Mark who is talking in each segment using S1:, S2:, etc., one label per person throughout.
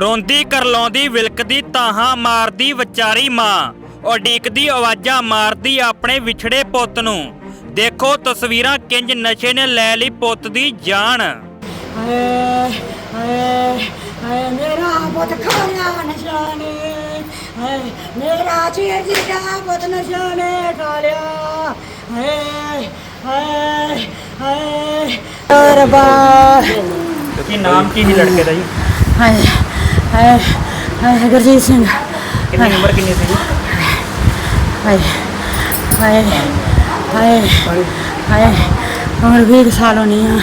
S1: ਰੋਂਦੀ ਕਰਲਾਉਂਦੀ ਵਿਲਕਦੀ ਤਾਹਾਂ ਮਾਰਦੀ ਵਿਚਾਰੀ ਮਾਂ। ਉਡੀਕਦੀ ਆਵਾਜ਼ਾਂ ਮਾਰਦੀ ਆਪਣੇ ਵਿਛੜੇ ਪੁੱਤ ਨੂੰ। ਦੇਖੋ ਤਸਵੀਰਾਂ ਕਿੰਜ ਨਸ਼ੇ ਨੇ ਲੈ ਲਈ ਪੁੱਤ ਦੀ ਜਾਨ।
S2: ਹਾਏ ਹਾਏ ਹਾਏ ਮੇਰਾ ਪੁੱਤ ਖਾਇਆ ਨਸ਼ਾ ਨੇ। ਹਾਏ ਮੇਰਾ ਚੀਰ ਜਿਹਾ ਪੁੱਤ ਨਸ਼ਾ ਨੇ ਖਾ ਲਿਆ। ਹਾਏ ਹਾਏ ਹਾਏ ਰੱਬਾ
S1: ਕੀ ਨਾਮ ਕੀ ਸੀ ਲੜਕੇ ਦਾ ਜੀ?
S2: ਹਾਏ ਹਾਏ ਹਾਏ ਗੁਰਜੀਤ ਸਿੰਘ।
S1: ਕਿੰਨੀ ਉਮਰ ਕਿੰਨੀ ਸੀ
S2: ਹਾਏ ਹਾਏ ਹਾਏ ਹਾਏ ਉਮਰ 20 ਸਾਲ ਹੋਣੀ ਆ।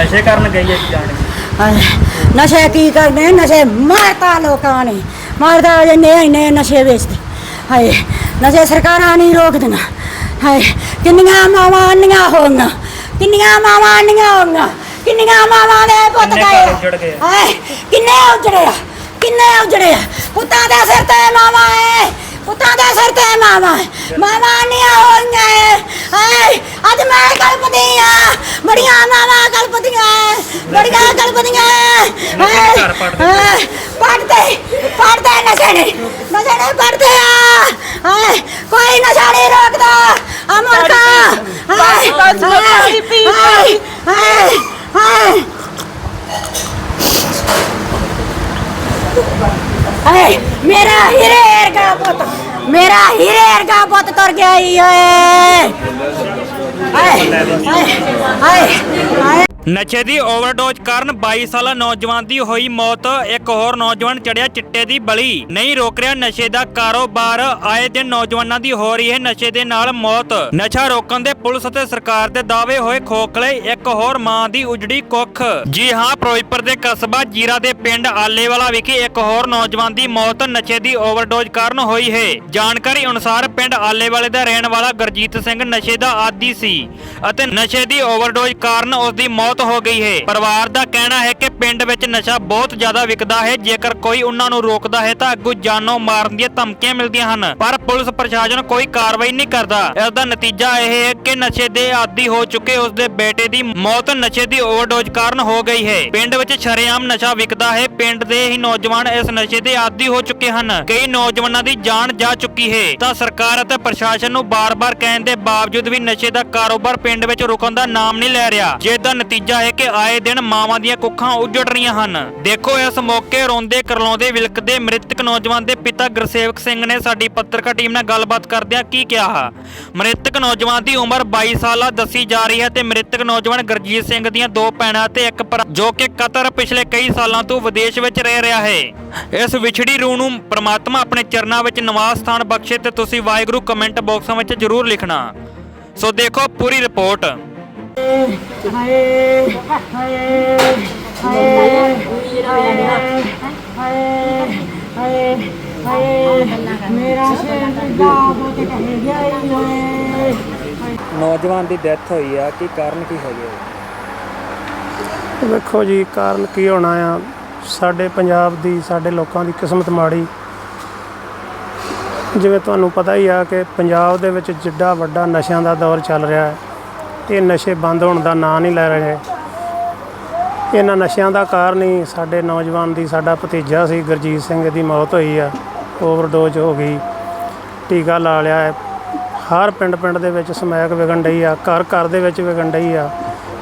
S1: ਨਸ਼ੇ ਕਰਨ ਗਈ ਹੈ ਜਾਣ
S2: ਨਸ਼ੇ ਕੀ ਕਰਦੇ? ਨਸ਼ੇ ਮਾਰਤਾ ਲੋਕਾਂ ਨੇ। ਮਾਰਦਾ ਜਨੇ ਇੰਨੇ ਨਸ਼ੇ ਵੇਚਦੇ। ਹਾਏ ਨਸ਼ੇ ਸਰਕਾਰਾਂ ਨਹੀਂ ਰੋਕਦੀਆਂ। ਹਾਏ ਕਿੰਨੀਆਂ ਮਾਵਾਂ ਅੰਨੀਆਂ ਹੋਈਆਂ। ਕਿੰਨੀਆਂ ਮਾਵਾਂ ਅੰਨੀਆਂ ਹੋਈਆਂ। ਕਿੰਨੀਆਂ ਮਾਵਾਂ ਦੇ ਪੁੱਤ
S1: ਕਿੰਨੇ
S2: ਗਏ?
S1: ਘਰ ਉੱਜੜ ਗਏ?
S2: ਹਾਏ ਕਿੰਨੇ ਉਜੜੇ ਆ? ਕਿੰਨੇ ਉਜੜੇ ਆ? ਪੁੱਤਾਂ ਦੇ ਸਿਰ ਤੇ ਮਾਵਾਂ ਏ ਪੁੱਤਾਂ ਦੇ ਸਿਰ ਤੇ ਮਾਵਾਂ ਏ। ਮਾਵਾਂ ਅੰਨੀਆਂ ਹੋਈਆਂ ਏ ਹਾਏ ਅੱਜ ਮੈਂ ਕਲਪਦੀ ਆ। ਬੜੀਆਂ ਮਾਵਾਂ ਕਲਪਦੀਆਂ ਏ ਬੜੀਆਂ ਕਲਪਦੀਆਂ ਏ ਹਾਏ
S1: ਘਰ ਪੜ੍ਹਦੇ।
S2: ਹਾਏ, ਪੜ੍ਹਦੇ ਪੜ੍ਹਦੇ ਨਸ਼ੇ ਨੇ ਨਸ਼ੇ ਨੇ ਪੜ੍ਹਦੇ ਆ। ਹਾਏ ਕੋਈ ਨਸ਼ਾ ਨਹੀਂ ਰੋਕਦਾ। ਆ ਮੁਰਖਾ ਹਾਏ
S3: ਬਸ, ਬਸ, ਪਾਣੀ ਪੀ,
S2: ਹਾਏ ਹਾਏ ਹਾਏ ਹਾਏ ਮੇਰਾ ਹੀਰੇ ਵਰਗਾ ਪੁੱਤ ਮੇਰਾ ਹੀਰੇ ਵਰਗਾ ਪੁੱਤ ਤੁਰ ਗਿਆ ਈ ਓਏ ਹਾਏ ਹਾਏ ਹਾਏ ਹਾਏ
S1: ਨਸ਼ੇ ਦੀ ਓਵਰਡੋਜ਼ ਕਾਰਨ 22 ਸਾਲਾ ਨੌਜਵਾਨ ਦੀ ਹੋਈ ਮੌਤ, ਇੱਕ ਹੋਰ ਨੌਜਵਾਨ ਚੜਿਆ ਚਿੱਟੇ ਦੀ ਬਲੀ। ਨਹੀਂ ਰੋਕ ਰਿਹਾ ਨਸ਼ੇ ਦਾ ਕਾਰੋਬਾਰ, ਆਏ ਦਿਨ ਨੌਜਵਾਨਾਂ ਦੀ ਹੋ ਰਹੀ ਹੈ ਨਸ਼ੇ ਦੇ ਨਾਲ ਮੌਤ। ਨਸ਼ਾ ਰੋਕਣ ਦੇ ਪੁਲਿਸ ਅਤੇ ਸਰਕਾਰ ਦੇ ਦਾਅਵੇ ਹੋਏ ਖੋਖਲੇ, ਇੱਕ ਹੋਰ ਮਾਂ ਦੀ ਉਜੜੀ ਕੁੱਖ। ਜੀ ਹਾਂ, ਫਿਰੋਜ਼ਪੁਰ ਦੇ ਕਸਬਾ ਜੀਰਾ ਦੇ ਪਿੰਡ ਆਲੇਵਾਲਾ ਵਿਖੇ ਇੱਕ ਹੋਰ ਨੌਜਵਾਨ ਦੀ ਮੌਤ ਨਸ਼ੇ ਦੀ ਓਵਰਡੋਜ਼ ਕਾਰਨ ਹੋਈ ਹੈ। ਜਾਣਕਾਰੀ ਅਨੁਸਾਰ ਪਿੰਡ ਆਲੇਵਾਲੇ ਦਾ ਰਹਿਣ ਵਾਲਾ ਗੁਰਜੀਤ ਸਿੰਘ ਨਸ਼ੇ ਦਾ ਆਦੀ ਸੀ ਅਤੇ ਨਸ਼ੇ ਦੀ ਓਵਰਡੋਜ਼ ਕਾਰਨ ਉਸ ਦੀ ਮੌਤ ਮੌਤ ਹੋ ਗਈ ਹੈ। ਪਰਿਵਾਰ ਦਾ ਕਹਿਣਾ ਹੈ ਕਿ ਪਿੰਡ ਵਿੱਚ ਨਸ਼ਾ ਬਹੁਤ ਜ਼ਿਆਦਾ ਵਿਕਦਾ ਹੈ। ਜੇਕਰ ਕੋਈ ਉਹਨਾਂ ਨੂੰ ਰੋਕਦਾ ਹੈ ਤਾਂ ਅੱਗੋਂ ਜਾਨੋਂ ਮਾਰਨ ਦੀਆਂ ਧਮਕੀਆਂ ਮਿਲਦੀਆਂ ਹਨ। ਪਰ ਪੁਲਿਸ ਪ੍ਰਸ਼ਾਸਨ ਕੋਈ ਕਾਰਵਾਈ ਨਹੀਂ ਕਰਦਾ। ਇਸ ਦਾ ਨਤੀਜਾ ਇਹ ਹੈ ਕਿ ਨਸ਼ੇ ਦੇ ਆਦੀ ਹੋ ਚੁੱਕੇ ਉਸ ਦੇ ਬੇਟੇ ਦੀ ਮੌਤ ਨਸ਼ੇ ਦੀ ਓਵਰਡੋਜ਼ ਕਾਰਨ ਹੋ ਗਈ ਹੈ। ਪਿੰਡ ਵਿੱਚ ਸ਼ਰੇਆਮ ਨਸ਼ਾ ਵਿਕਦਾ ਹੈ। ਪਿੰਡ ਦੇ ਹੀ ਨੌਜਵਾਨ ਇਸ ਨਸ਼ੇ ਦੇ ਆਦੀ ਹੋ ਚੁੱਕੇ ਹਨ। ਕਈ ਨੌਜਵਾਨਾਂ ਦੀ ਜਾਨ ਜਾ ਚੁੱਕੀ ਹੈ। ਤਾਂ ਸਰਕਾਰ ਅਤੇ ਪ੍ਰਸ਼ਾਸਨ ਨੂੰ ਬਾਰ-ਬਾਰ ਕਹਿਣ ਦੇ ਬਾਵਜੂਦ ਵੀ ਨਸ਼ੇ ਦਾ ਕਾਰੋਬਾਰ ਪਿੰਡ ਵਿੱਚ ਰੁਕਣ ਦਾ ਨਾਮ ਨਹੀਂ ਲੈ ਰਿਹਾ। ਜਿਸ ਦਾ ਨਤੀਜਾ ਹੈ ਕਿ ਆਏ ਦਿਨ ਮਾਵਾਂ ਦੀਆਂ ਕੁੱਖਾਂ ਉੱਜੜ ਰਹੀਆਂ ਹਨ। ਦੇਖੋ ਇਸ ਮੌਕੇ ਰੋਂਦੇ ਕਰਲਾਉਂਦੇ ਵਿਲਕਦੇ ਮ੍ਰਿਤਕ ਨੌਜਵਾਨ ਦੇ ਪਿਤਾ ਗੁਰਸੇਵਕ ਸਿੰਘ ਨੇ ਸਾਡੀ ਪੱਤਰਕਾਰ ਟੀਮ ਨਾਲ ਗੱਲਬਾਤ ਕਰਦਿਆਂ ਕੀ ਕਿਹਾ? ਮ੍ਰਿਤਕ ਨੌਜਵਾਨ ਦੀ ਉਮਰ 22 ਸਾਲਾ ਦੱਸੀ ਜਾ ਰਹੀ ਹੈ ਤੇ ਮ੍ਰਿਤਕ ਨੌਜਵਾਨ ਗੁਰਜੀਤ ਸਿੰਘ ਦੀਆਂ ਦੋ ਭੈਣਾਂ ਤੇ ਇੱਕ ਭਰਾ ਜੋ ਕਿ ਕਤਰ ਪਿਛਲੇ ਕਈ ਸਾਲਾਂ ਤੋਂ ਵਿਦੇਸ਼ ਵਿੱਚ ਰਹਿ ਰਿਹਾ ਹੈ। ਇਸ ਵਿਛੜੀ ਰੂਹ ਨੂੰ ਪ੍ਰਮਾਤਮਾ ਆਪਣੇ ਚਰਨਾਂ ਵਿੱਚ ਨਿਵਾਸ ਸਥਾਨ ਬਖਸ਼ੇ ਤੇ ਤੁਸੀਂ ਵਾਹਿਗੁਰੂ ਕਮੈਂਟ ਬਾਕਸਾਂ ਵਿੱਚ ਜ਼ਰੂਰ ਲਿਖਣਾ। ਸੋ ਦੇਖੋ ਪੂਰੀ ਰਿਪੋਰਟ। ਨੌਜਵਾਨ ਦੀ ਡੈਥ ਹੋਈ ਆ, ਕੀ ਕਾਰਨ ਕੀ ਹੋ ਗਿਆ
S4: ਵੇਖੋ ਜੀ, ਕਾਰਨ ਕੀ ਹੋਣਾ ਆ? ਸਾਡੇ ਪੰਜਾਬ ਦੀ, ਸਾਡੇ ਲੋਕਾਂ ਦੀ ਕਿਸਮਤ ਮਾੜੀ। ਜਿਵੇਂ ਤੁਹਾਨੂੰ ਪਤਾ ਹੀ ਆ ਕਿ ਪੰਜਾਬ ਦੇ ਵਿੱਚ ਜਿੱਡਾ ਵੱਡਾ ਨਸ਼ਿਆਂ ਦਾ ਦੌਰ ਚੱਲ ਰਿਹਾ ਹੈ। ਇਹ ਨਸ਼ੇ ਬੰਦ ਹੋਣ ਦਾ ਨਾਂ ਨਹੀਂ ਲੈ ਰਹੇ। ਇਹਨਾਂ ਨਸ਼ਿਆਂ ਦਾ ਕਾਰਨ ਹੀ ਸਾਡੇ ਨੌਜਵਾਨ ਦੀ, ਸਾਡਾ ਭਤੀਜਾ ਸੀ, ਗੁਰਜੀਤ ਸਿੰਘ ਦੀ ਮੌਤ ਹੋਈ ਆ, ਓਵਰਡੋਜ਼ ਹੋ ਗਈ। ਟੀਕਾ ਲਾ ਲਿਆ ਹੈ। ਹਰ ਪਿੰਡ ਪਿੰਡ ਦੇ ਵਿੱਚ ਸਮੈਕ ਵਿਗਣ ਡਈ ਆ, ਘਰ ਘਰ ਦੇ ਵਿੱਚ ਵਿਗਣ ਡਈ ਆ।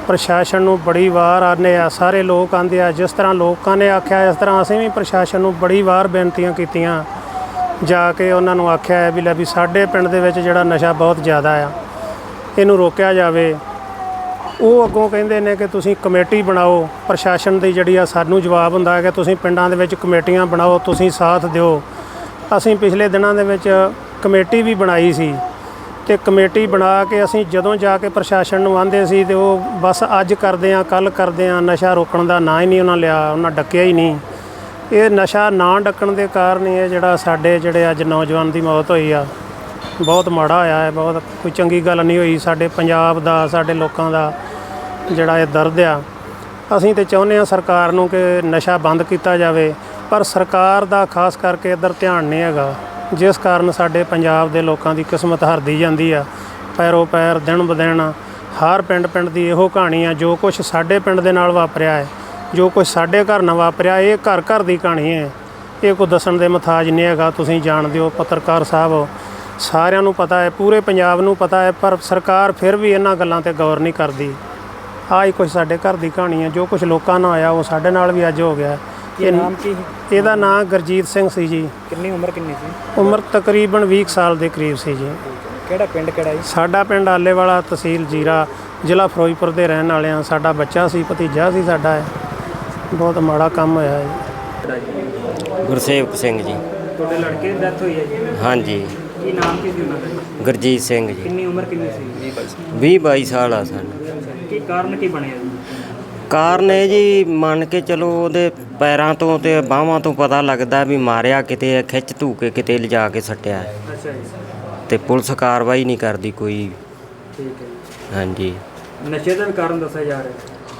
S4: ਪ੍ਰਸ਼ਾਸਨ ਨੂੰ ਬੜੀ ਵਾਰ ਆਨੇ ਆ, ਸਾਰੇ ਲੋਕ ਆਂਦੇ ਆ, ਜਿਸ ਤਰ੍ਹਾਂ ਲੋਕਾਂ ਨੇ ਆਖਿਆ, ਇਸ ਤਰ੍ਹਾਂ ਅਸੀਂ ਵੀ ਪ੍ਰਸ਼ਾਸਨ ਨੂੰ ਬੜੀ ਵਾਰ ਬੇਨਤੀਆਂ ਕੀਤੀਆਂ। ਜਾ ਕੇ ਉਹਨਾਂ ਨੂੰ ਆਖਿਆ ਹੈ ਵੀ ਲੈ ਵੀ ਸਾਡੇ ਪਿੰਡ ਦੇ ਵਿੱਚ ਜਿਹੜਾ ਨਸ਼ਾ ਬਹੁਤ ਜ਼ਿਆਦਾ ਆ ਇਹਨੂੰ ਰੋਕਿਆ ਜਾਵੇ, ਉਹ ਅੱਗੋਂ ਕਹਿੰਦੇ ਨੇ ਕਿ ਤੁਸੀਂ ਕਮੇਟੀ ਬਣਾਓ, ਪ੍ਰਸ਼ਾਸਨ ਦੀ ਜਿਹੜੀ ਆ ਸਾਨੂੰ ਜਵਾਬ ਹੁੰਦਾ ਹੈ ਕਿ ਤੁਸੀਂ ਪਿੰਡਾਂ ਦੇ ਵਿੱਚ ਕਮੇਟੀਆਂ ਬਣਾਓ, ਤੁਸੀਂ ਸਾਥ ਦਿਓ। ਅਸੀਂ ਪਿਛਲੇ ਦਿਨਾਂ ਦੇ ਵਿੱਚ ਕਮੇਟੀ ਵੀ ਬਣਾਈ ਸੀ ਤੇ ਕਮੇਟੀ ਬਣਾ ਕੇ ਅਸੀਂ ਜਦੋਂ ਜਾ ਕੇ ਪ੍ਰਸ਼ਾਸਨ ਨੂੰ ਆਂਦੇ ਸੀ ਤੇ ਉਹ ਬਸ ਅੱਜ ਕਰਦੇ ਆ ਕੱਲ ਕਰਦੇ ਆ, ਨਸ਼ਾ ਰੋਕਣ ਦਾ ਨਾਂ ਹੀ ਨਹੀਂ ਉਹਨਾਂ ਲਿਆ, ਉਹਨਾਂ ਡੱਕਿਆ ਹੀ ਨਹੀਂ। ਇਹ ਨਸ਼ਾ ਨਾ ਡੱਕਣ ਦੇ ਕਾਰਨ ਇਹ ਜਿਹੜਾ ਸਾਡੇ ਜਿਹੜੇ ਅੱਜ ਨੌਜਵਾਨ ਦੀ ਮੌਤ ਹੋਈ ਆ ਬਹੁਤ ਮਾੜਾ ਹੋਇਆ ਹੈ, ਬਹੁਤ ਕੋਈ ਚੰਗੀ ਗੱਲ ਨਹੀਂ ਹੋਈ ਸਾਡੇ ਪੰਜਾਬ ਦਾ, ਸਾਡੇ ਲੋਕਾਂ ਦਾ ਜਿਹੜਾ ਇਹ ਦਰਦ ਆ। ਅਸੀਂ ਤੇ ਚਾਹੁੰਦੇ ਆ ਸਰਕਾਰ ਨੂੰ ਕਿ ਨਸ਼ਾ ਬੰਦ ਕੀਤਾ ਜਾਵੇ, ਪਰ ਸਰਕਾਰ ਦਾ ਖਾਸ ਕਰਕੇ ਇੱਧਰ ਧਿਆਨ ਨਹੀਂ ਹੈਗਾ। ਜਿਸ ਕਾਰਨ ਸਾਡੇ ਪੰਜਾਬ ਦੇ ਲੋਕਾਂ ਦੀ ਕਿਸਮਤ ਹਰਦੀ ਜਾਂਦੀ ਆ। ਪੈਰੋ ਪੈਰ, ਦਿਨ ਬਦਿਨ ਹਰ ਪਿੰਡ ਪਿੰਡ ਦੀ ਇਹੋ ਕਹਾਣੀ ਆ, ਜੋ ਕੁਝ ਸਾਡੇ ਪਿੰਡ ਦੇ ਨਾਲ ਵਾਪਰਿਆ ਹੈ, ਜੋ ਕੁਝ ਸਾਡੇ ਘਰ ਨਾਲ ਵਾਪਰਿਆ, ਇਹ ਘਰ ਘਰ ਦੀ ਕਹਾਣੀ ਹੈ। ਇਹ ਕੋਈ ਦੱਸਣ ਦੇ ਮਥਾਜ ਨਹੀਂ ਹੈਗਾ, ਤੁਸੀਂ ਜਾਣਦੇ ਹੋ, ਪੱਤਰਕਾਰ ਸਾਹਿਬ ਸਾਰਿਆਂ ਨੂੰ ਪਤਾ ਹੈ ਪੂਰੇ ਪੰਜਾਬ ਨੂੰ ਪਤਾ ਹੈ ਪਰ ਸਰਕਾਰ ਫਿਰ ਵੀ ਇਹਨਾਂ ਗੱਲਾਂ ਤੇ ਗੌਰ ਨਹੀਂ ਕਰਦੀ। ਆਹ ਹੀ ਕੁਝ ਸਾਡੇ ਘਰ ਦੀ ਕਹਾਣੀ ਹੈ ਜੋ ਕੁਝ ਲੋਕਾਂ ਨਾਲ ਆਇਆ ਉਹ ਸਾਡੇ ਨਾਲ ਵੀ ਅੱਜ ਹੋ ਗਿਆ। ਇਹ ਨਾਮ ਕੀ? ਇਹਦਾ ਨਾਮ ਗੁਰਜੀਤ ਸਿੰਘ ਸੀ ਜੀ।
S3: ਕਿੰਨੀ ਉਮਰ ਕਿੰਨੀ ਸੀ?
S4: ਉਮਰ ਤਕਰੀਬਨ 20 ਕੁ ਸਾਲ ਦੇ ਕਰੀਬ ਸੀ ਜੀ।
S3: ਕਿਹੜਾ ਪਿੰਡ ਕਿਹੜਾ ਜੀ?
S4: ਸਾਡਾ ਪਿੰਡ ਆਲੇਵਾਲਾ ਤਹਿਸੀਲ ਜੀਰਾ ਜ਼ਿਲ੍ਹਾ ਫਿਰੋਜ਼ਪੁਰ ਦੇ ਰਹਿਣ ਵਾਲੇ ਹਾਂ। ਸਾਡਾ ਬੱਚਾ ਸੀ ਭਤੀਜਾ ਸੀ ਸਾਡਾ। ਬਹੁਤ ਮਾੜਾ ਕੰਮ ਹੋਇਆ ਹੈ
S5: ਗੁਰਸੇਵਕ ਸਿੰਘ ਜੀ।
S3: ਤੁਹਾਡੇ ਲੜਕੇ ਦੀ ਡੈਥ ਹੋਈ ਹੈ ਜੀ।
S5: ਹਾਂਜੀ।
S3: ਕੀ ਨਾਮ ਕੀ ਸੀ ਉਹਨਾਂ ਦਾ?
S5: ਗੁਰਜੀਤ ਸਿੰਘ ਜੀ।
S3: ਕਿੰਨੀ ਉਮਰ ਕਿੰਨੀ ਸੀ?
S5: 20 22 ਸਾਲ। ਆ ਸਾਨੂੰ
S3: ਕੀ ਕਾਰਨ ਕੀ ਬਣਿਆ ਜੀ?
S5: ਕਾਰਨ ਇਹ ਜੀ ਮੰਨ ਕੇ ਚਲੋ ਉਹਦੇ ਪੈਰਾਂ ਤੋਂ ਤੇ ਬਾਹਾਂ ਤੋਂ ਪਤਾ ਲੱਗਦਾ ਵੀ ਮਾਰਿਆ ਕਿਤੇ ਹੈ, ਖਿੱਚ ਧੂ ਕੇ ਕਿਤੇ ਲਿਜਾ ਕੇ ਸੱਟਿਆ। ਹੈ।
S3: ਅੱਛਾ ਜੀ।
S5: ਤੇ ਪੁਲਿਸ ਕਾਰਵਾਈ ਨਹੀਂ ਕਰਦੀ ਕੋਈ।
S3: ਠੀਕ ਹੈ ਜੀ।
S5: ਹਾਂਜੀ।
S3: ਨਸ਼ੇ ਦਾ ਵੀ ਕਾਰਨ ਦੱਸਿਆ ਜਾ ਰਿਹਾ। ਹੈ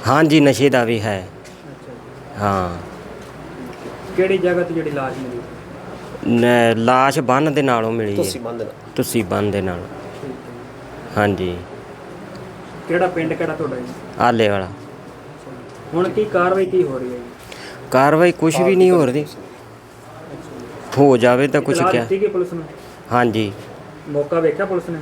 S5: ਹਾਂਜੀ ਨਸ਼ੇ ਦਾ ਵੀ ਹੈ।
S3: ਅੱਛਾ ਜੀ।
S5: ਹਾਂ।
S3: ਕਿਹੜੀ ਜਗ੍ਹਾ ਤੇ ਜਿਹੜੀ ਲਾਸ਼ ਮਿਲੀ?
S5: ਨ- ਲਾਸ਼ ਬੰਨ ਦੇ ਨਾਲੋਂ ਮਿਲੀ ਹੈ।
S6: ਤੁਸੀਂ ਬੰਦ ਨਾ
S5: ਤੁਸੀਂ ਬੰਨ ਦੇ ਨਾਲ।
S3: ਹੈ
S5: ਹਾਂਜੀ।
S3: ਕਿਹੜਾ ਪਿੰਡ ਕਿਹੜਾ ਤੁਹਾਡਾ ਜੀ?
S5: ਆਲੇ ਵਾਲਾ।
S3: ਹੁਣ ਕੀ ਕਾਰਵਾਈ ਕੀ ਹੋ ਰਹੀ ਹੈ ਜੀ?
S5: ਕਾਰਵਾਈ ਕੁਝ ਵੀ ਨਹੀਂ ਹੋ ਰਹੀ। ਹੋ ਜਾਵੇ ਤਾਂ ਕੁਝ
S3: ਇਤਲਾਹ
S5: ਕਿਹਾ
S3: ਦਿੱਤੀ ਗਈ ਪੁਲਿਸ ਨੂੰ?
S5: ਹਾਂਜੀ।
S3: ਮੌਕਾ ਵੇਖਿਆ ਪੁਲਿਸ ਨੇ?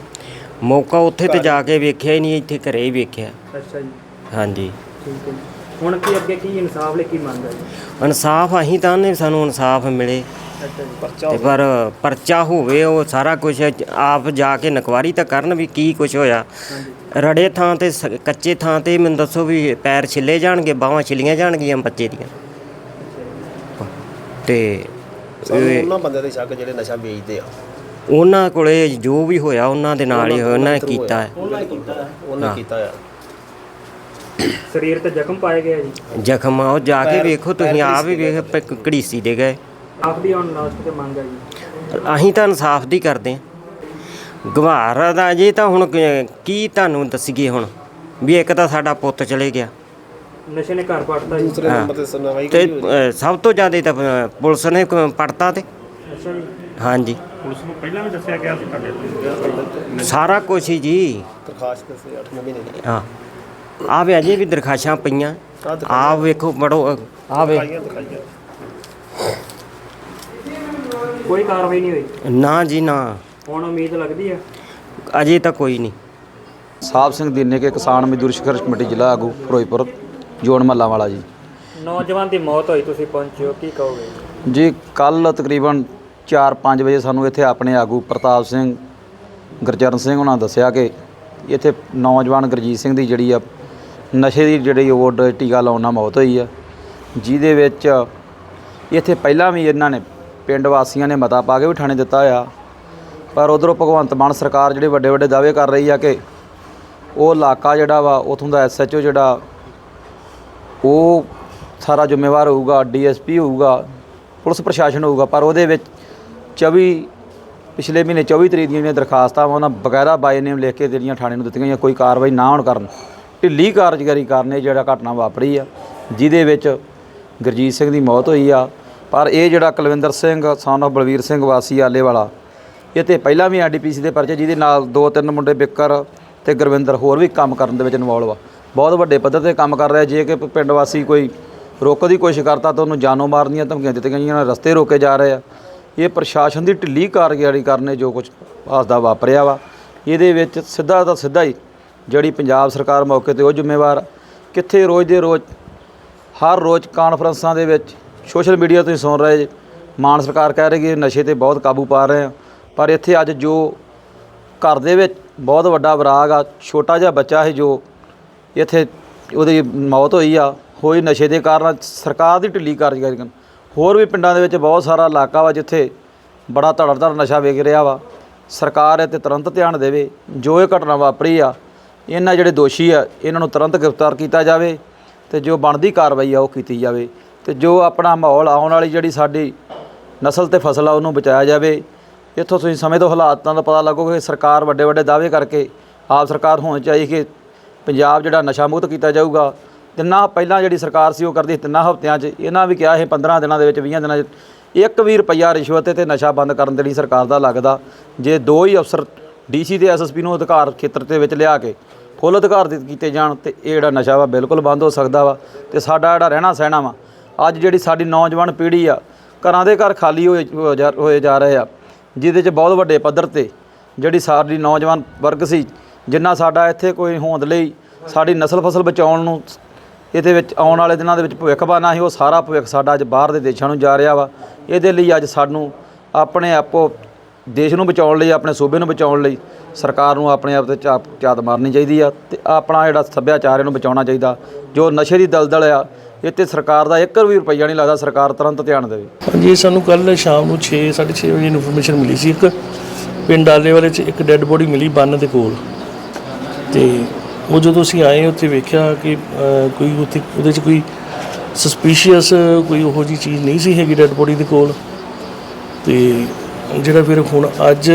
S5: ਮੌਕਾ ਉੱਥੇ ਤੇ ਜਾ ਕੇ ਵੇਖਿਆ ਹੀ ਨਹੀਂ ਇੱਥੇ ਘਰੇ ਹੀ ਵੇਖਿਆ।
S3: ਅੱਛਾ ਜੀ।
S5: ਹਾਂਜੀ।
S3: ਠੀਕ ਹੈ ਜੀ। ਹੁਣ ਕੀ ਅੱਗੇ ਕੀ ਇਨਸਾਫ ਲਈ ਕੀ ਮੰਗ ਹੈ ਜੀ?
S5: ਇਨਸਾਫ ਅਸੀਂ ਤਾਂ ਨੇ ਸਾਨੂੰ ਇਨਸਾਫ ਮਿਲੇ।
S3: ਅੱਛਾ ਜੀ।
S5: ਤੇ ਪਰ ਪਰਚਾ ਹੋਵੇ ਉਹ ਸਾਰਾ ਕੁਝ ਆਪ ਜਾ ਕੇ ਨਕਵਾਰੀ ਤਾਂ ਕਰਨ ਵੀ ਕੀ ਕੁਝ ਹੋਇਆ। ਰੜੇ ਥਾਂ ਤੇ ਸ- ਕੱਚੇ ਥਾਂ ਤੇ ਮੈਨੂੰ ਦੱਸੋ ਵੀ ਪੈਰ ਛਿੱਲੇ ਜਾਣਗੇ ਬਾਹਾਂ ਛਿੱਲੀਆਂ ਜਾਣਗੀਆਂ ਬੱਚੇ ਦੀਆਂ। ਤੇ
S6: ਸਾਨੂੰ
S5: ਇਹ-
S6: ਉਹਨਾਂ ਬੰਦਿਆਂ ਦੇ ਸ਼ੱਕ ਜਿਹੜੇ ਨਸ਼ਾ ਵੇਚਦੇ ਆ।
S5: ਉਹਨਾਂ ਕੋਲੇ ਜੋ ਵੀ ਹੋਇਆ ਉਹਨਾਂ ਦੇ ਨਾਲ ਹੀ ਹੋਇਆ, ਉਹਨਾਂ ਨੇ ਕੀਤਾ ਹੈ।
S6: ਉਹਨਾਂ ਨੇ ਕੀਤਾ ਉਹਨਾਂ। ਨੇ ਕੀਤਾ ਆ
S3: ਸਰੀਰ ਤੇ ਜ਼ਖਮ ਪਾਏ ਗਏ ਆ ਜੀ?
S5: ਜ਼ਖਮ ਆ ਉਹ ਜਾ ਕੇ ਵੇਖੋ ਤੁਸੀਂ ਆਪ ਹੀ ਵੇਖ ਪ- ਘੜੀਸੀ ਦੇ ਗਏ।
S3: ਆਪ ਦੀ ਹੁਣ ਲਾਸਟ ਤੇ ਮੰਗ ਹੈ ਜੀ?
S5: ਅਸੀਂ ਤਾਂ ਇਨਸਾਫ ਦੀ ਕਰਦੇ ਹਾਂ। ਗਵਾਰ ਦਾ ਜੀ ਤਾਂ ਹੁਣ ਕ- ਕੀ ਤੁਹਾਨੂੰ ਦੱਸੀਏ ਹੁਣ? ਵੀ ਇੱਕ ਤਾਂ ਸਾਡਾ ਪੁੱਤ ਚਲੇ ਗਿਆ।
S3: ਨਸ਼ੇ ਨੇ ਘਰ ਪੜਤਾ ਜੀ।
S6: ਦੂਸਰੇ
S5: ਹਾਂ।
S6: ਨੰਬਰ ਤੇ ਸੁਣਵਾਈ
S5: ਤੇ ਅ, ਸਭ ਤੋਂ ਜ਼ਿਆਦਾ ਤਾਂ ਅ, ਪੁਲਿਸ ਨੇ ਕ- ਪੜਤਾ ਤੇ।
S3: ਅੱਛਾ ਜੀ।
S5: ਹਾਂਜੀ।
S4: ਪੁਲਿਸ ਨੂੰ ਪਹਿਲਾਂ ਵੀ ਦੱਸਿਆ ਗਿਆ ਸੀ ਤੁਹਾਡੇ
S5: ਸਾਰਾ ਕੁਝ ਹੀ ਜੀ।
S6: ਦਰਖਾਸਤ ਦੇ 8 ਮਹੀਨੇ ਦੀ।
S5: ਹਾਂ। ਆ ਵੇ ਅਜੇ ਵੀ ਦਰਖਾਸ਼ਾਂ ਪਈਆਂ। ਆ ਵੇਖੋ ਬੜੋ ਆ ਵੇ
S3: ਕੋਈ ਕਾਰਵਾਈ ਨਹੀਂ ਹੋਈ।
S5: ਨਾ ਜੀ ਨਾ।
S3: ਹੁਣ ਉਮੀਦ ਲੱਗਦੀ ਹੈ
S5: ਅਜੇ ਤਾਂ ਕੋਈ ਨਹੀਂ।
S7: ਸਾਹਿਬ ਸਿੰਘ ਦੀਨੇ ਕੇ ਕਿਸਾਨ ਮਜ਼ਦੂਰ ਸੰਘਰਸ਼ ਕਮੇਟੀ ਜ਼ਿਲ੍ਹਾ ਆਗੂ ਫਿਰੋਜ਼ਪੁਰ ਜੋਨ ਮੱਲਾ ਵਾਲਾ ਜੀ।
S3: ਨੌਜਵਾਨ ਦੀ ਮੌਤ ਹੋਈ ਤੁਸੀਂ ਪਹੁੰਚੇ ਹੋ ਕੀ ਕਹੋਗੇ?
S7: ਜੀ ਕੱਲ ਤਕਰੀਬਨ 4-5 ਵਜੇ ਸਾਨੂੰ ਇੱਥੇ ਆਪਣੇ ਆਗੂ ਪ੍ਰਤਾਪ ਸਿੰਘ ਗੁਰਚਰਨ ਸਿੰਘ ਉਹਨਾਂ ਦੱਸਿਆ ਕਿ ਇੱਥੇ ਨੌਜਵਾਨ ਗੁਰਜੀਤ ਸਿੰਘ ਦੀ ਜਿਹੜੀ ਆ ਨਸ਼ੇ ਦੀ ਜਿਹੜੀ ਓਵਰਡ ਟੀਕਾ ਲਾਉਣ ਨਾਲ ਮੌਤ ਹੋਈ ਆ। ਜਿਹਦੇ ਵਿੱਚ ਇੱਥੇ ਪਹਿਲਾਂ ਵੀ ਇਹਨਾਂ ਨੇ ਪਿੰਡ ਵਾਸੀਆਂ ਨੇ ਮਤਾ ਪਾ ਕੇ ਵੀ ਠਾਣੇ ਦਿੱਤਾ ਆ ਪਰ ਉਧਰੋਂ ਭਗਵੰਤ ਮਾਨ ਸਰਕਾਰ ਜਿਹੜੇ ਵੱਡੇ ਵੱਡੇ ਦਾਅਵੇ ਕਰ ਰਹੀ ਆ ਕਿ ਉਹ ਇਲਾਕਾ ਜਿਹੜਾ ਵਾ, ਉਥੋਂ ਦਾ ਐਸਐਚਓ ਜਿਹੜਾ, ਉਹ ਸਾਰਾ ਜ਼ਿੰਮੇਵਾਰ ਹੋਊਗਾ ਡੀਐਸਪੀ ਹੋਊਗਾ, ਪੁਲਿਸ ਪ੍ਰਸ਼ਾਸਨ ਹੋਊਗਾ। ਪਰ ਉਹਦੇ ਵਿੱਚ 24 ਪਿਛਲੇ ਮਹੀਨੇ 24 ਤਰੀਕ ਦੀਆਂ ਜਿਹੜੀਆਂ ਦਰਖਾਸਤਾਂ ਵਾ, ਉਹਨਾਂ ਬਕਾਇਦਾ ਬਾਈ ਨੇਮ ਲਿਖ ਕੇ ਜਿਹੜੀਆਂ ਥਾਣੇ ਨੂੰ ਦਿੱਤੀਆਂ ਗਈਆਂ ਕੋਈ ਕਾਰਵਾਈ ਨਾ ਹੋਣ ਕਾਰਨ ਢਿੱਲੀ ਕਾਰਜਕਾਰੀ ਕਾਰਨ ਇਹ ਜਿਹੜਾ ਘਟਨਾ ਵਾਪਰੀ ਆ, ਜਿਹਦੇ ਵਿੱਚ ਗੁਰਜੀਤ ਸਿੰਘ ਦੀ ਮੌਤ ਹੋਈ ਆ। ਪਰ ਇਹ ਜਿਹੜਾ ਕੁਲਵਿੰਦਰ ਸਿੰਘ ਸਨ of ਬਲਵੀਰ ਸਿੰਘ ਵਾਸੀ ਆਲੇ ਵਾਲਾ ਇਹ ਤੇ ਪਹਿਲਾਂ ਵੀ ਐਨਡੀਪੀਸੀ ਦੇ ਪਰਚੇ, ਜਿਹਦੇ ਨਾਲ ਦੋ ਤਿੰਨ ਮੁੰਡੇ ਬਿੱਕਰ ਤੇ ਗੁਰਵਿੰਦਰ ਹੋਰ ਵੀ ਕੰਮ ਕਰਨ ਦੇ ਵਿੱਚ ਇਨਵੋਲਵ ਆ। ਬਹੁਤ ਵੱਡੇ ਪੱਧਰ ਤੇ ਕੰਮ ਕਰ ਰਿਹਾ, ਜੇ ਕਿ ਪਿੰਡ ਵਾਸੀ ਕੋਈ ਰੋਕਣ ਦੀ ਕੋਸ਼ਿਸ਼ ਕਰਤਾ ਤਾਂ ਉਹਨੂੰ ਜਾਨੋਂ ਮਾਰਨ ਦੀਆਂ ਧਮਕੀਆਂ ਦਿੱਤੀਆਂ ਗਈਆਂ ਰਸਤੇ ਰੋਕੇ ਜਾ ਰਹੇ ਆ। ਇਹ ਪ੍ਰਸ਼ਾਸਨ ਦੀ ਢਿੱਲੀ ਕਾਰਗੁਜ਼ਾਰੀ ਕਰਨੇ ਜੋ ਕੁਝ ਹਾਸਦਾ ਵਾਪਰਿਆ ਵਾ, ਇਹਦੇ ਵਿੱਚ ਸਿੱਧਾ ਤਾਂ ਸਿੱਧਾ ਹੀ ਜਿਹੜੀ ਪੰਜਾਬ ਸਰਕਾਰ ਮੌਕੇ ਤੇ ਉਹ ਜ਼ਿੰਮੇਵਾਰ ਕਿੱਥੇ ਰੋਜ਼ ਦੇ ਰੋਜ਼, ਹਰ ਰੋਜ਼ ਕਾਨਫਰੰਸਾਂ ਦੇ ਵਿੱਚ ਸੋਸ਼ਲ ਮੀਡੀਆ ਤੋਂ ਹੀ ਸੁਣ ਰਹੇ ਜੇ ਮਾਨ ਸਰਕਾਰ ਕਹਿ ਰਹੀ ਕਿ ਨਸ਼ੇ ਤੇ ਬਹੁਤ ਕਾਬੂ ਪਾ ਰਹੇ ਆ। ਪਰ ਇੱਥੇ ਅੱਜ ਜੋ ਘਰ ਦੇ ਵਿੱਚ ਬਹੁਤ ਵੱਡਾ ਵਿਰਾਗ ਆ, ਛੋਟਾ ਜਿਹਾ ਬੱਚਾ ਹੈ ਜੋ ਇੱਥੇ ਉਹਦੀ ਮੌਤ ਹੋਈ ਆ ਹੋਈ ਨਸ਼ੇ ਦੇ ਕਾਰਨ ਸਰਕਾਰ ਦੀ ਢਿੱਲੀ ਕਾਰਜਕਾਰੀ ਕਰਨ ਹੋਰ ਵੀ ਪਿੰਡਾਂ ਦੇ ਵਿੱਚ ਬਹੁਤ ਸਾਰਾ ਇਲਾਕਾ ਵਾ ਜਿੱਥੇ ਬੜਾ ਧੜਧੜ ਨਸ਼ਾ ਵੇਖ ਰਿਹਾ ਵਾ। ਸਰਕਾਰ ਇਹ ਤੇ ਤੁਰੰਤ ਧਿਆਨ ਦੇਵੇ, ਜੋ ਇਹ ਘਟਨਾ ਵਾਪਰੀ ਆ ਇਹਨਾਂ ਜਿਹੜੇ ਦੋਸ਼ੀ ਆ, ਇਹਨਾਂ ਨੂੰ ਤੁਰੰਤ ਗ੍ਰਿਫਤਾਰ ਕੀਤਾ ਜਾਵੇ ਤੇ ਜੋ ਬਣਦੀ ਕਾਰਵਾਈ ਆ ਉਹ ਕੀਤੀ ਜਾਵੇ ਤੇ ਜੋ ਆਪਣਾ ਮਾਹੌਲ ਆਉਣ ਵਾਲੀ ਜਿਹੜੀ ਸਾਡੀ ਨਸਲ ਤੇ ਫਸਲ ਆ ਉਹਨੂੰ ਬਚਾਇਆ ਜਾਵੇ। ਇੱਥੋਂ ਤੁਸੀਂ ਸਮੇਂ ਤੋਂ ਹਾਲਾਤਾਂ ਦਾ ਪਤਾ ਲੱਗੋ ਕਿ ਸਰਕਾਰ ਵੱਡੇ ਵੱਡੇ ਦਾਅਵੇ ਕਰਕੇ ਆਪ ਸਰਕਾਰ ਹੋਣੀ ਚਾਹੀਦੀ ਕਿ ਪੰਜਾਬ ਜਿਹੜਾ ਨਸ਼ਾ ਮੁਕਤ ਕੀਤਾ ਜਾਊਗਾ। ਤਿੰਨਾਂ ਪਹਿਲਾਂ ਜਿਹੜੀ ਸਰਕਾਰ ਸੀ ਉਹ ਕਰਦੀ ਸੀ, ਤਿੰਨਾਂ ਹਫ਼ਤਿਆਂ 'ਚ, ਇਹਨਾਂ ਵੀ ਕਿਹਾ ਇਹ 15 ਦਿਨਾਂ ਦੇ ਵਿੱਚ 20 ਦਿਨਾਂ 'ਚ, ਇੱਕ ਵੀ ਰੁਪਈਆ ਰਿਸ਼ਵਤ ਤੇ ਨਸ਼ਾ ਬੰਦ ਕਰਨ ਦੇ ਲਈ ਸਰਕਾਰ ਦਾ ਲੱਗਦਾ। ਜੇ ਦੋ ਹੀ ਅਫਸਰ ਡੀਸੀ ਤੇ ਐਸਐਸਪੀ ਨੂੰ ਅਧਿਕਾਰ ਖੇਤਰ ਦੇ ਵਿੱਚ ਲਿਆ ਕੇ ਫੁੱਲ ਅਧਿਕਾਰ ਦਿੱਤੇ ਕੀਤੇ ਜਾਣ ਤੇ ਇਹ ਜਿਹੜਾ ਨਸ਼ਾ ਵਾ ਬਿਲਕੁਲ ਬੰਦ ਹੋ ਸਕਦਾ ਵਾ ਤੇ ਸਾਡਾ ਜਿਹੜਾ ਰਹਿਣਾ ਸਹਿਣਾ ਵਾ। ਅੱਜ ਜਿਹੜੀ ਸਾਡੀ ਨੌਜਵਾਨ ਪੀੜ੍ਹੀ ਆ, ਘਰਾਂ ਦੇ ਘਰ ਖਾਲੀ ਹੋਏ ਹੋ ਜਾ- ਹੋਏ ਜਾ ਰਹੇ ਆ, ਜਿਹਦੇ 'ਚ ਬਹੁਤ ਵੱਡੇ ਪੱਧਰ ਤੇ ਜਿਹੜੀ ਸਾਡੀ ਨੌਜਵਾਨ ਵਰਗ ਸੀ, ਜਿੰਨਾ ਸਾਡਾ ਇੱਥੇ ਕੋਈ ਹੋਂਦ ਲਈ ਸਾਡੀ ਨਸਲ ਫਸਲ ਬਚਾਉਣ ਨੂੰ ਇਹਦੇ ਵਿੱਚ ਆਉਣ ਵਾਲੇ ਦਿਨਾਂ ਦੇ ਵਿੱਚ ਭਵਿੱਖ ਬਾਨਾ ਸੀ, ਉਹ ਸਾਰਾ ਭਵਿੱਖ ਸਾਡਾ ਅੱਜ ਬਾਹਰ ਦੇ ਦੇਸ਼ਾਂ ਨੂੰ ਜਾ ਰਿਹਾ ਵਾ। ਇਹਦੇ ਲਈ ਅੱਜ ਸਾਨੂੰ ਆਪਣੇ ਆਪੋ ਦੇਸ਼ ਨੂੰ ਬਚਾਉਣ ਲਈ, ਆਪਣੇ ਸੂਬੇ ਨੂੰ ਬਚਾਉਣ ਲਈ ਸਰਕਾਰ ਨੂੰ ਆਪਣੇ ਆਪ ਤੇ ਝਾਤ ਚਾਤ ਮਾਰਨੀ ਚਾਹੀਦੀ ਆ ਤੇ ਆਪਣਾ ਜਿਹੜਾ ਸੱਭਿਆਚਾਰ ਇਹਨੂੰ ਬਚਾਉਣਾ ਚਾਹੀਦਾ। ਜੋ ਨਸ਼ੇ ਦੀ ਦਲਦਲ ਆ, ਇਹ ਤੇ ਸਰਕਾਰ ਦਾ 1 ਵੀ ਰੁਪਈਆ ਨਹੀਂ ਲੱਗਦਾ, ਸਰਕਾਰ ਤੁਰੰਤ ਧਿਆਨ ਦੇਵੇ।
S8: ਹਾਂਜੀ, ਸਾਨੂੰ ਕੱਲ ਸ਼ਾਮ ਨੂੰ 6 6:30 ਵਜੇ ਇਨਫੋਰਮੇਸ਼ਨ ਮਿਲੀ ਸੀ ਇੱਕ। ਪਿੰਡ ਆਲੇ ਵਾਲੇ ਚ ਇੱਕ ਡੈੱਡ ਬੋਡੀ ਮਿਲੀ ਬੰਨ ਦੇ ਕੋਲ। ਤੇ ਉਹ ਜਦੋਂ ਅਸੀਂ ਆਏ, ਉੱਥੇ ਵੇਖਿਆ ਕਿ ਕੋਈ ਉੱਥੇ, ਉਹਦੇ ਚ ਕੋਈ ਸਸਪੀਸ਼ੀਅਸ ਕੋਈ ਉਹੋ ਜੀ ਚੀਜ਼ ਨਹੀਂ ਸੀ ਹੈਗੀ ਡੈੱਡ ਬੋਡੀ ਦੇ ਕੋਲ। ਤੇ ਜਿਹੜਾ ਫਿਰ ਹੁਣ ਅੱਜ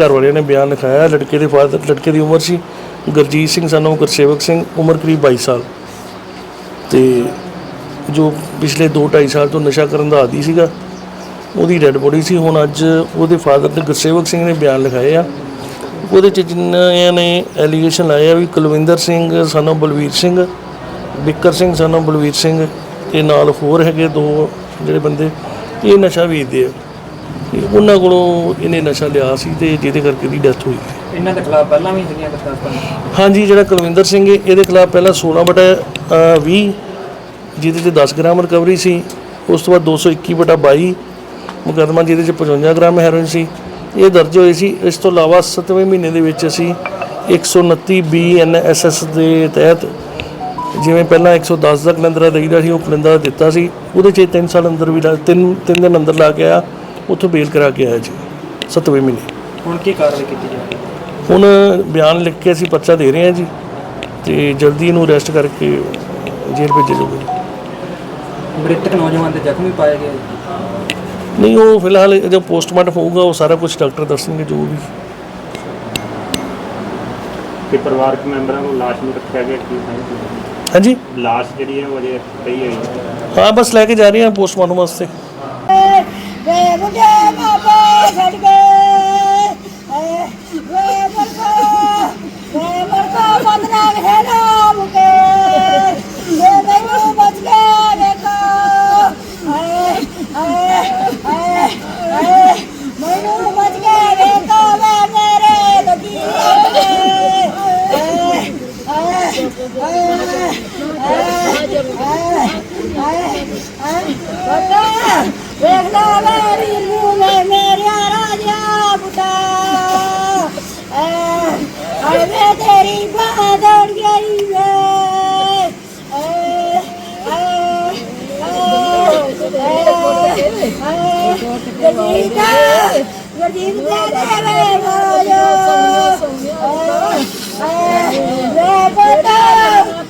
S8: ਘਰ ਵਾਲਿਆਂ ਨੇ ਬਿਆਨ ਲਿਖਾਇਆ, ਲੜਕੇ ਦੇ ਫਾਦਰ, ਲੜਕੇ ਦੀ ਉਮਰ ਸੀ, ਗੁਰਜੀਤ ਸਿੰਘ, ਸਾਨੂੰ ਗੁਰਸੇਵਕ ਸਿੰਘ, ਉਮਰ ਕਰੀਬ 22 ਸਾਲ। ਤੇ ਜੋ ਪਿਛਲੇ 2.5 ਸਾਲ ਤੋਂ ਨਸ਼ਾ ਕਰਨ ਦਾ ਆਦੀ ਸੀਗਾ, ਉਹਦੀ ਡੈੱਡ ਬੋਡੀ ਸੀ। ਹੁਣ ਅੱਜ ਉਹਦੇ ਫਾਦਰ ਨੇ ਗੁਰਸੇਵਕ ਸਿੰਘ ਨੇ ਬਿਆਨ ਲਿਖਾਏ ਆ। ਉਹਦੇ ਚ ਜਿਨ੍ਹਾਂ ਨੇ ਐਲੀਗੇਸ਼ਨ ਲਾਇਆ ਵੀ ਕੁਲਵਿੰਦਰ ਸਿੰਘ, ਸਾਨੂੰ ਬਲਵੀਰ ਸਿੰਘ, ਬਿੱਕਰ ਸਿੰਘ, ਸਾਨੂੰ ਬਲਵੀਰ ਸਿੰਘ ਤੇ ਨਾਲ ਹੋਰ ਹੈਗੇ ਦੋ ਜਿਹੜੇ ਬੰਦੇ, ਇਹ ਨਸ਼ਾ ਵੇਚਦੇ ਆ। ਤੇ ਉਹਨਾਂ ਕੋਲੋਂ ਇਹਨੇ ਨਸ਼ਾ ਲਿਆ ਸੀ ਤੇ ਜਿਹਦੇ ਕਰਕੇ ਦੀ ਡੈਥ ਹੋਈ।
S3: ਇਹਨਾਂ ਦੇ ਖਿਲਾਫ ਪਹਿਲਾਂ ਵੀ ਸੀਗੀਆਂ ਦਰਖਾਸਤਾਂ
S8: ਹਾਂਜੀ ਜਿਹੜਾ ਕੁਲਵਿੰਦਰ ਸਿੰਘ ਇਹਦੇ ਖਿਲਾਫ ਪਹਿਲਾਂ 16 ਬਟਾ 20 ਜਿਹਦੇ 'ਚ 10 ਗ੍ਰਾਮ ਰਿਕਵਰੀ ਸੀ ਉਸ ਤੋਂ ਬਾਅਦ 221 ਬਟਾ 22 ਮੁਕੱਦਮਾ ਜਿਹਦੇ 'ਚ 55 ਗ੍ਰਾਮ ਹੈਰੋਇਨ ਸੀ। ਇਹ ਦਰਜ ਹੋਏ ਸੀ। ਇਸ ਤੋਂ ਇਲਾਵਾ 7ਵੇਂ ਮਹੀਨੇ ਦੇ ਵਿੱਚ ਅਸੀਂ 129 ਬੀ ਐਨ ਐਸ ਐਸ ਦੇ ਤਹਿਤ ਜਿਵੇਂ ਪਹਿਲਾਂ 110 ਦਾ ਕਲੰਦਰਾ ਦੇਈਦਾ ਸੀ ਉਹ ਕਲੰਦਰਾ ਦਿੱਤਾ ਸੀ। ਉਹਦੇ 'ਚ 3 ਸਾਲ ਅੰਦਰ ਵੀ ਲਾ ਤਿੰਨ ਤਿੰਨ ਦਿਨ ਅੰਦਰ ਲਾ ਕੇ ਆਇਆ। ਉੱਥੋਂ ਬੇਲ ਕਰਾ ਕੇ ਆਇਆ ਜੀ 7ਵੇਂ ਮਹੀਨੇ।
S3: ਹੁਣ ਕੀ ਕਾਰਵਾਈ ਕੀਤੀ ਜਾ ਰਹੀ ਹੈ?
S8: ਹੁਣ ਬਿਆਨ ਲਿਖ ਕੇ ਅਸੀਂ ਪਰਚਾ ਦੇ ਰਹੇ ਹਾਂ ਜੀ ਤੇ ਜਲਦੀ ਇਹਨੂੰ ਅਰੈਸਟ ਕਰਕੇ ਜੇਲ੍ਹ ਭੇਜਿਆ ਜਾਊਗਾ
S3: ਮ੍ਰਿਤਕ ਨੌਜਵਾਨ ਦੇ ਜ਼ਖਮੀ ਪਾਏ ਗਏ।
S8: ਨਹੀਂ ਉਹ ਫਿਲਹਾਲ ਜਦੋਂ ਪੋਸਟਮਾਰਟਮ ਹੋਊਗਾ ਉਹ ਸਾਰਾ ਕੁਝ ਡਾਕਟਰ ਦੱਸਣਗੇ ਜੋ ਵੀ।
S9: ਕਿ ਪਰਿਵਾਰਕ ਮੈਂਬਰਾਂ ਨੂੰ ਲਾਸ਼ ਨੂੰ ਰੱਖਿਆ ਗਿਆ ਕੀ ਹੈ
S8: ਹਾਂਜੀ?
S9: ਲਾਸ਼ ਜਿਹੜੀ ਹੈ ਉਹ ਅਜੇ ਪਈ ਹੋਈ ਹੈ
S8: ਹਾਂ ਬਸ ਲੈ ਕੇ ਜਾ ਰਹੇ ਹਾਂ ਪੋਸਟਮਾਰਟਮ ਵਾਸਤੇ।
S2: ਵੇ ਮੁੰਡੇ ਬਾਬੇ ਛੱਡ ਗਏ ਏ ਵੇ ਮਰਕਾ ਵੇ ਮਰਕਾ ਬੰਦਨਾ ਹੈ ਨਾਮ ਕੇ ਵੇ ਮੈਨੂੰ ਬਚ ਕੇ ਦੇਖੋ ਏ ਏ ਏ ਏ ਮੈਨੂੰ ਬਚ ਕੇ ਦੇਖੋ ਵੇ ਮੇਰੇ ਦਗੀ ਏ ਏ ਏ ਵੇਖਦਾ ਮੇਰੀ ਨੂੰ ਮੈਂ ਮੇਰਿਆ ਰਾਜਾ ਬੁੱਢਾ ਐ ਵੇ ਤੇਰੀ ਬਾਹ ਗਈ ਵੇ। ਐ ਗਰਜੀਤ ਦੇ ਦੇਵੇ ਮੋਜੋ ਵੇ ਬਤਾ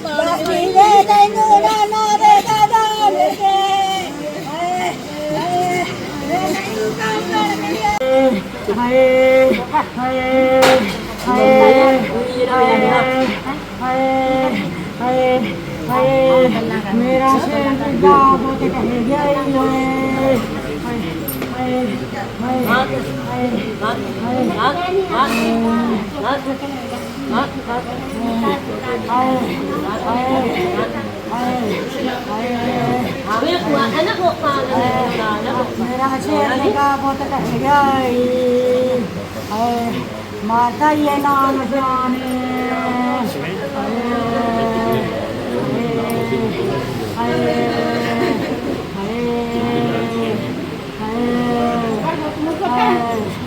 S2: ਦਾ ਬੋਤ ਕਹਿ ਗਿਆ ਈ ਓਏ 嗯